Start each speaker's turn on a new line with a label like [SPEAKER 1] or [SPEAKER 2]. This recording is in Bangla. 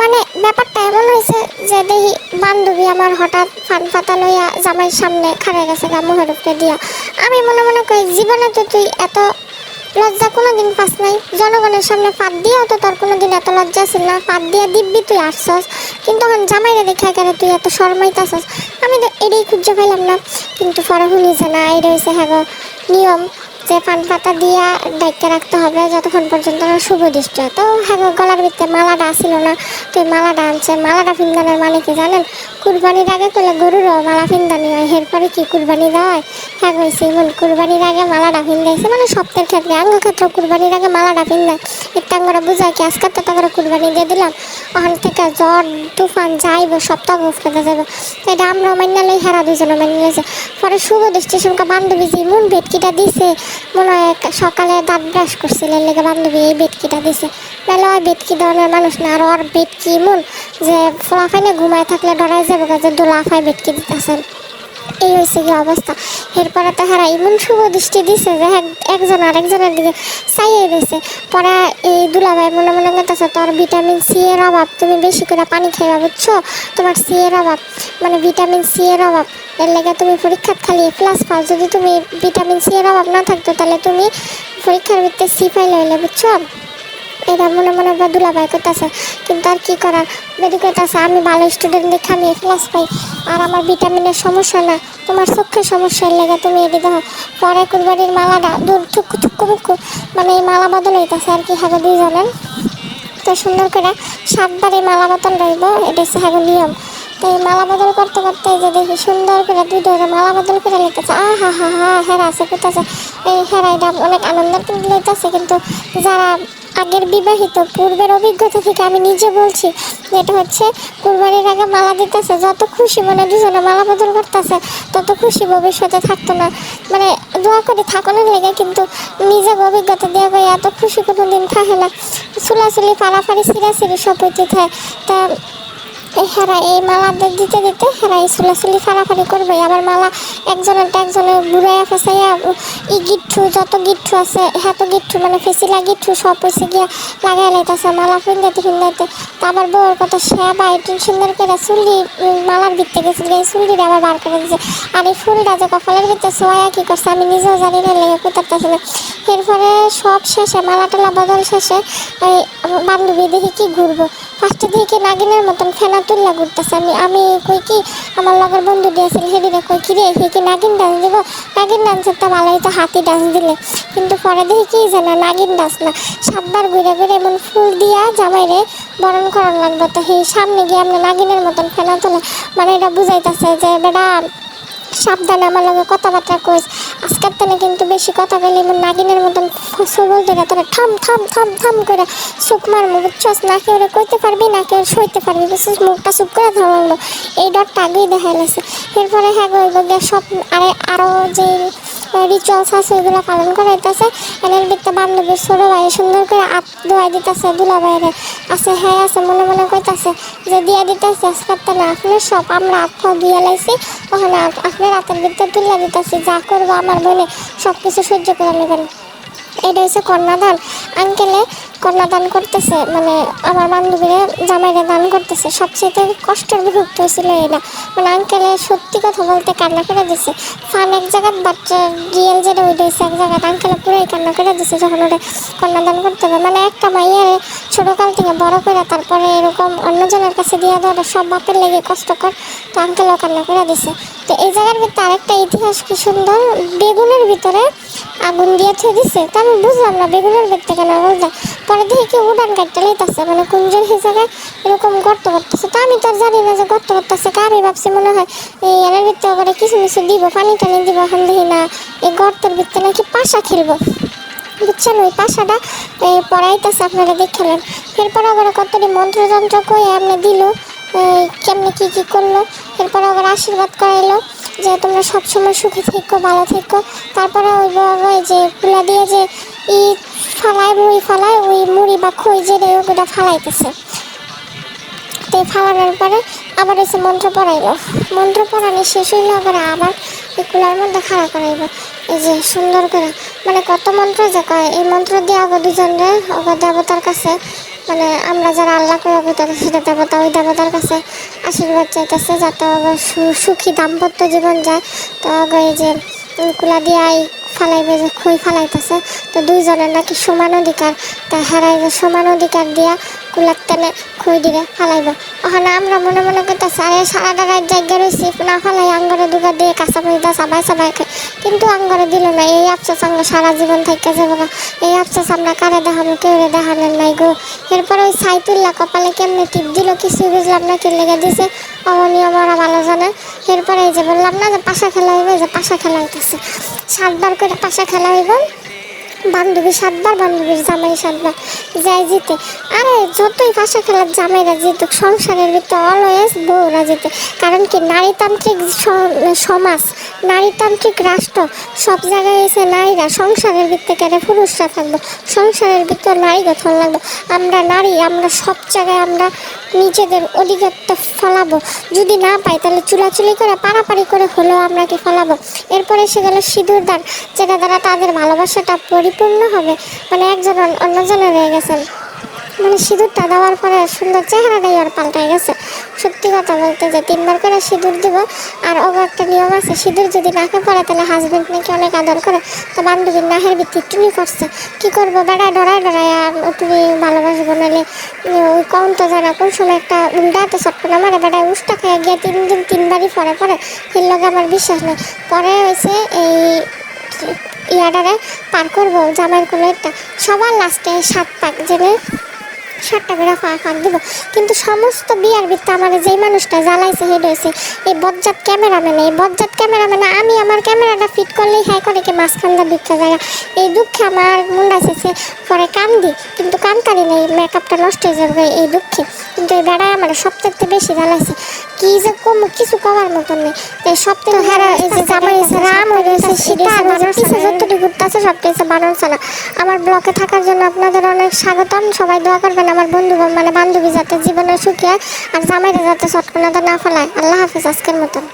[SPEAKER 1] মানে ব্যাপারটা এমন হয়েছে যে দেখি বান্ধবী আমার হঠাৎ ফান পাতা লইয়া জামাইয়ের সামনে খাড়া গেছে গা, মুখের উপরে দিয়া। আমি মনে মনে করি জীবনে তো তুই এত লজ্জা কোনোদিন পাস নাই। জনগণের সামনে পাত দিয়েও তো তোর কোনোদিন এত লজ্জা ছিল না। পাত দিয়ে দিব্যি তুই আসছস। কিন্তু এখন জামাইরে দেখা গেলে তুই এত শর্মাইতাছস। আমি তো এটাই খুঁজে পাইলাম না। কিন্তু পরে শুনিছে না, এই রয়েছে হ্যাঁ নিয়ম। যে পান পাতা দিয়া ডাইকে রাখতে হবে যতক্ষণ পর্যন্ত না শুভ দৃষ্টি হয়। তো হ্যাঁ গলার ভিতরে মালাটা আসিল না। তো এই মালাটা আনছে। মালাটা ফিন্দানের মানে কি জানেন? কুরবানির আগে করলে গরুরও মালা ফিন্দানি হয়। এরপরে কি কুরবানি দেওয়া হয় হ্যাঁ গো, সিমন কুরবানির আগে মালাটা ফিন্দাইছে মানে সপ্তাহের ক্ষেত্রে আঙ্গ ক্ষেত্রে কুরবানির আগে মালাটা ফিন্দায় আমরা বুঝাই কি, আজকে তো তারপরে কুরবানি দিয়ে দিলাম। ওখান থেকে জ্বর, তুফান যাইব সপ্তাহ উঠতে যাইব তো এটা আমরা মান্য লই, হেরা দুজনে মান্য লইছে। পরে শুভ দৃষ্টি সঙ্গে বান্ধবী যে মন ভেটকিটা দিছে, মনে হয় সকালে দাঁত ব্রাশ করছিল লেগে বান্ধবী এই বেটকিটা দিছে। নাহলে ওই বেটকি ধরনের মানুষ না, আর ওর বেটকি এমন যে ফলাফাইনে ঘুমায় থাকলে ডরাই যাবে যে দোলাফাই বেটকি দিতেছেন। এই হয়েছে কি অবস্থা। এরপরে তাহারা এমন শুভ দৃষ্টি দিছে যে এক- একজন আরেকজনের দিকে চাইয়ে দিছে। পরে এই দুলাভাই মনে মনে করতেছে তোর ভিটামিন সি এর অভাব, তুমি বেশি করে পানি খাইবা, বুঝছ? তোমার সি এর অভাব মানে ভিটামিন সি এর অভাব। এর লেগে তুমি পরীক্ষার খালি প্লাস পাও। যদি তুমি ভিটামিন সি এর অভাব না থাকতো, তাহলে তুমি পরীক্ষার ভিত্তিতে সি ফাইল হইলে বুঝছ? এটা মনে মনে বা দুলাভাই করতেছে কিন্তু আর কি করার? বেরি করতেছে আমি ভালো স্টুডেন্ট দেখে আমি ক্লাস পাই, আর আমার ভিটামিনের সমস্যা না। তোমার চোখের সমস্যার লেগে তুমি এটি দেখো পরে কুরবানির মালাটা দূর চুক্কু চুক্কু মুক্কু মানে এই মালা বদল হইতেছে আর কি হবে দুইজনের। তো সুন্দর করে সাতবার এই মালা বদল রইব, এটা হচ্ছে হ্যাঁ নিয়ম। তো এই মালা বদল করতে করতে যে দেখি সুন্দর করে দুই ধরে মালা বদল করে লিখতেছে আ হা হা হা, হেরা আছে কোথাছে এই হেরা এটা অনেক আনন্দের কিন্তু লইতেছে, কিন্তু যারা আগের বিবাহিত, পূর্বের অভিজ্ঞতা থেকে আমি নিজে বলছি এটা হচ্ছে কুরবানির আগে মালা দিতেছে। যত খুশি মনে দুজনে মালা বদল করতেছে। খুশি ভবিষ্যতে থাকতো না। মানে দোয়া করে থাকানোর লেগে, কিন্তু নিজের অভিজ্ঞতা দিয়ে গিয়ে এত খুশি কোনো দিন থাকে না। চুলাচুলি সিরা সিরাসিরি সব হইতে থাকে। তা হেরা এই মালা দিতে দিতে হেরা এই ফাড়াফাড়ি করবে আবার মালা একজনের একজনের বুড়াইয়া ফেসাইয়া ই গিট্টু যত গিট্টু আছে হ্যাঁ তো মানে ফেসিলা সব গিয়া লাগাই লাইতেছে মালা ফিন্দাইতে ফিন্দাইতে। তা আবার বউর কথা একটু সুন্দর করে চুলি উম, মালার ভিতরে গেছিল এই চুলিটা আবার বার করে দিয়েছে আর এই ফুলটা যে কপালের ভিতরে সোয়া কি করছে আমি নিজেও জানি না লেগে কোথাতে না এরপরে সব শেষে মালা টালা বদল শেষে আমার বান্ধবী দেখি কি ঘুরবো। ফার্স্টে দেখি নাগিনের মতন ফেনা তুললা ঘুরতেছে? আমি আমি কই কি, আমার লগের বন্ধু দিয়েছিল হেডিরে কই কি রে কি নাগিন ডান্স দিব? নাগিন ডান্সের তো ভালোই তো হাতি ডান্স দিলে। কিন্তু পরে দেখি কি জানা, নাগিন ডান্স না। সাতবার ঘুরে ঘুরে এমন ফুল দিয়া জামাইরে বরণ করার লাগবে। তো সেই সামনে গিয়ে আমরা নাগিনের মতন ফেনা তোলে মানে এটা বুঝাইতেছে যে, বেটা, সাবধানে আমার লগে কথাবার্তা কইস। আজকের তেনে কিন্তু বেশি কথা বলে এমন নাগিনের মতন সবল ধরে তোরা থাম থাম থাম থাম করে চুপ মারমু বুঝছস? না কেউ কইতে পারবি, না কেউ সইতে পারবি, বুঝছিস? মুখটা চুপ করে ধরলো এই ডরটা আগেই দেখা গেছে। এরপরে হ্যাঁ গো গিয়ে সব আরে আরও যে রিচুয়ালস আছে ওইগুলো পালন করাইতেছে। এনের ভিত্তে বান্ধবীর ছোটো ভাই সুন্দর করে আপ দোয়াই দিতেছে, দুলা বাইরে আছে হ্যাঁ আছে, মনে মনে কইতাছে যে দিয়া দিতেছে, আজকে না আপনার সব আমরা আত্মা দিয়ে লাইছি। ওখানে আপনার রাতের ভিতরে তুলে দিতেছি, যা করব আমার বোনে সব কিছু সহ্য করে নেবেন এটা হচ্ছে কন্যাদান। আঙ্কেলে কন্যাদান করতেছে মানে আমার বান্ধবীরা জামাইরে দান করতেছে সবচেয়ে কষ্টের বিভক্ত হয়েছিল এটা মানে আঙ্কেলে সত্যি কথা বলতে কান্না করে দিছে। ফান এক জায়গায় বাট রিয়েল যেটা হয়েছে এক জায়গায় আঙ্কেলে পুরাই কান্না করে দিছে যখন ওটা কন্যাদান করতে হবে। মানে একটা মাইয়ার ছোটোকাল থেকে বড় করে তারপরে এরকম অন্যজনের কাছে দিয়ে দেওয়াটা সব বাপের লেগে কষ্টকর, তো আঙ্কেলও কান্না করে দিছে। তো এই জায়গার ভিতরে আরেকটা ইতিহাস কি সুন্দর, বেগুনের ভিতরে আগুন দিয়ে থুয়ে দিছে। তা আমি বুঝলাম না বেগুনের ভিতরে কেন আগুন দেয়। কি উড়ান মানে জায়গায় এরকম গর্ত করতেছে। তো আমি তো আর জানি না যে গর্ত করতেছে ভাবছি মনে হয় এই ভিতরে কিছু কিছু দিব, পানি টানি দিব, এখন দেখি না, এই গর্তের ভিতরে নাকি পাশা বুঝছেন, ওই পাশাটা পড়াইতেছে আপনারা দেখলেন এরপর আবার কতটি মন্ত্রযন্ত্র কয়ে আপনি দিল কেমনি কি কি করল। এরপর আবার আশীর্বাদ করাইলো যে তোমরা সবসময় সুখে থেকো, ভালো থেকো। তারপরে ওই যে পুলা দিয়ে যে ই ফালায়, মুড়ি ফালায়, ওই মুড়ি বা খই যে দেয় ওগুলো ফালাইতেছে। তো ফালানোর পরে আবার এসে মন্ত্র পড়াইলো। মন্ত্র পড়ানো শেষ হইল আবার আবার এই কুলার মধ্যে খাড়া করাইব। এই যে সুন্দর করে মানে কত মন্ত্র যে কয়, এই মন্ত্র দিয়ে আগে দুজন রে দেবতার কাছে মানে আমরা যারা আল্লাহ করে অবতার সেটা দেবতা ওই দেবতার কাছে আশীর্বাদ চাইতেছে, যাতে সু- সুখী দাম্পত্য জীবন যায়। তো ওগো এই যে কুলা দিয়াই ফালাইবে যে খই ফালাইতেছে। তো দুইজনের নাকি সমান অধিকার। তা হেরাই যে সমান অধিকার দিয়া কুলার টেনে খই দিলে ফালাইব। ওখানে আমরা মনে মনে করতেছি, আরে সারাটা রাত জায়গা রয়েছি না ফালাই আঙ্গরে দুগা দিয়ে কাঁচা মরিদা সাবাই সাবাই খাই। কিন্তু আঙ্গরে দিল না, এই আফসোস আঙ্গ সারা জীবন থাইকা যাব গা। এই আফসোস আমরা কারে দেখাবো কেউ রে দেখানোর নাই গো। এরপর ওই সাইতুল্লাহ কপালে কেমনে টিপ দিল, কিছুই বুঝলাম না কি লেগে দিছে। অনিয়ম ওরা ভালো এরপরে এই যে বললাম না যে পাশা খেলা হইবে যে পাশা খেলা হইতেছে। সাতবার করে পাশা খেলা হইব। বান্ধবী সাতবার, বান্ধবীর জামাই সাতবার। যাই জিতে। আরে যতই পাশা খেলার জামাইরা জিতুক, সংসারের ভিতরে অলওয়েজ বউরা জিতে। কারণ কি? নারীতান্ত্রিক সমাজ, নারীতান্ত্রিক রাষ্ট্র, সব জায়গায় এসে নারীরা সংসারের ভিতরে কেন পুরুষরা থাকব। সংসারের ভিতরে নারী গঠন লাগবো। আমরা নারী, আমরা সব জায়গায় আমরা নিজেদের অধিকারত্ব ফলাবো। যদি না পাই, তাহলে চুলাচুলি করে পাড়াপাড়ি করে হলেও আমরা কি ফলাবো? এরপরে সে গেল সিঁদুর দান। যেটা দ্বারা তাদের ভালোবাসাটা পরিপূর্ণ হবে। মানে একজন অন্যজনে রয়ে গেছেন। মানে সিঁদুরটা দেওয়ার পরে সুন্দর চেহারাটাই আর পাল্টাই গেছে। সত্যি কথা বলতে যে তিনবার করে সিঁদুর দিব, আর ওর একটা নিয়ম আছে, সিঁদুর যদি নাকে পড়ে তাহলে হাজবেন্ড নাকি অনেক আদর করে। তো বান্ধবীর নাহের ভিত্তি টুনি করছে, কি করব? বেড়ায় ডরায় ডরায় আর তুমি ভালোবাসবো নাহলে ওই কম তো জানা কোন সময় একটা উল্টাতে সটকন আমার বেড়ায় উষ্টা খেয়ে গিয়ে তিন দিন তিনবারই পরে পরে, এর লগে আমার বিশ্বাস নেই। পরে হয়েছে এই ইয়াডারে পার করব, জামাইয়ের কোনো একটা। সবার লাস্টে সাত পাক জেনে সাতটা করে ফাঁক ফাঁক দিব। কিন্তু সমস্ত বিয়ার ভিত্তে আমার যেই মানুষটা জ্বালাইছে, হেড হয়েছে এই বজ্জাত ক্যামেরাম্যান, এই বজ্জাত ক্যামেরাম্যান, আমি আমার ক্যামেরাটা ফিট করলেই হ্যাঁ করে কি মাঝখানটা দুঃখে জায়গা। এই দুঃখে আমার মুন্ডা শেষে পরে কান্দি, কিন্তু কান্তারি নেই মেকআপটা নষ্ট হয়ে যাবে এই দুঃখে। কিন্তু এই বেড়ায় আমার সবথেকে বেশি জ্বালাইছে। কি যে কম, কিছু কমার মতন নেই। তাই সব তো হেরা এই যে জামাই এসে রাম হয়ে গেছে, সীতা বানর কিছু যতটুকু ঘুরতেছে সব কিছু বানর ছাড়া আমার ব্লকে থাকার জন্য আপনাদের অনেক স্বাগতম। সবাই দোয়া করবেন আমার বন্ধু মানে বান্ধবী যাতে জীবনে সুখী হয়, আর জামাইরা যাতে সটকনাটা না ফেলায়। আল্লাহ হাফিজ, আজকের মতন।